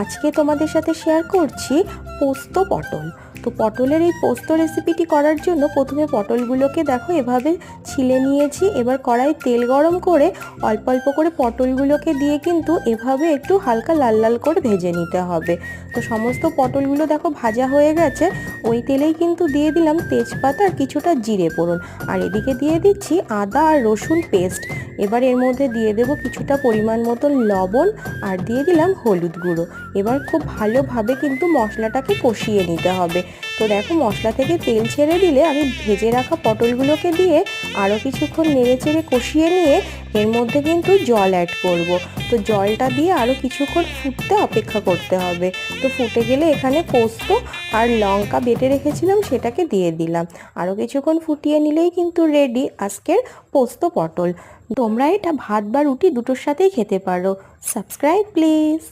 আজকে তোমাদের সাথে শেয়ার করছি পোস্ত পটল। তো পটলের এই পোস্ত রেসিপিটি করার জন্য প্রথমে পটলগুলোকে দেখো এভাবে ছিলে নিয়েছি। এবার কড়াই তেল গরম করে অল্প অল্প করে পটলগুলোকে দিয়ে কিন্তু এভাবে একটু হালকা লাল লাল করে ভেজে নিতে হবে। তো সমস্ত পটলগুলো দেখো ভাজা হয়ে গেছে। ওই তেলেই কিন্তু দিয়ে দিলাম তেজপাতা আর কিছুটা জিরে পড়ুন আর এদিকে দিয়ে দিচ্ছি আদা আর রসুন পেস্ট এবার এর মধ্যে দিয়ে দেব কিছুটা পরিমাণ মতন লবণ আর দিয়ে দিলাম হলুদ গুঁড়ো। এবার খুব ভালোভাবে কিন্তু মশলাটাকে কষিয়ে নিতে হবে। তো দেখো মশলা থেকে তেল ছেড়ে দিলে আমি ভেজে রাখা পটলগুলোকে দিয়ে আরও কিছুক্ষণ নেড়ে চেড়ে কষিয়ে নিয়ে এর মধ্যে কিন্তু জল অ্যাড করব। তো জলটা দিয়ে আরও কিছুক্ষণ ফুটতে অপেক্ষা করতে হবে। তো ফুটে গেলে এখানে পোস্ত আর লঙ্কা বেটে রেখেছিলাম, সেটাকে দিয়ে দিলাম। আরও কিছুক্ষণ ফুটিয়ে নিলেই কিন্তু রেডি আজকের পোস্ত পটল। তোমরা এটা ভাত বা রুটি দুটোর সাথেই খেতে পারো। Subscribe please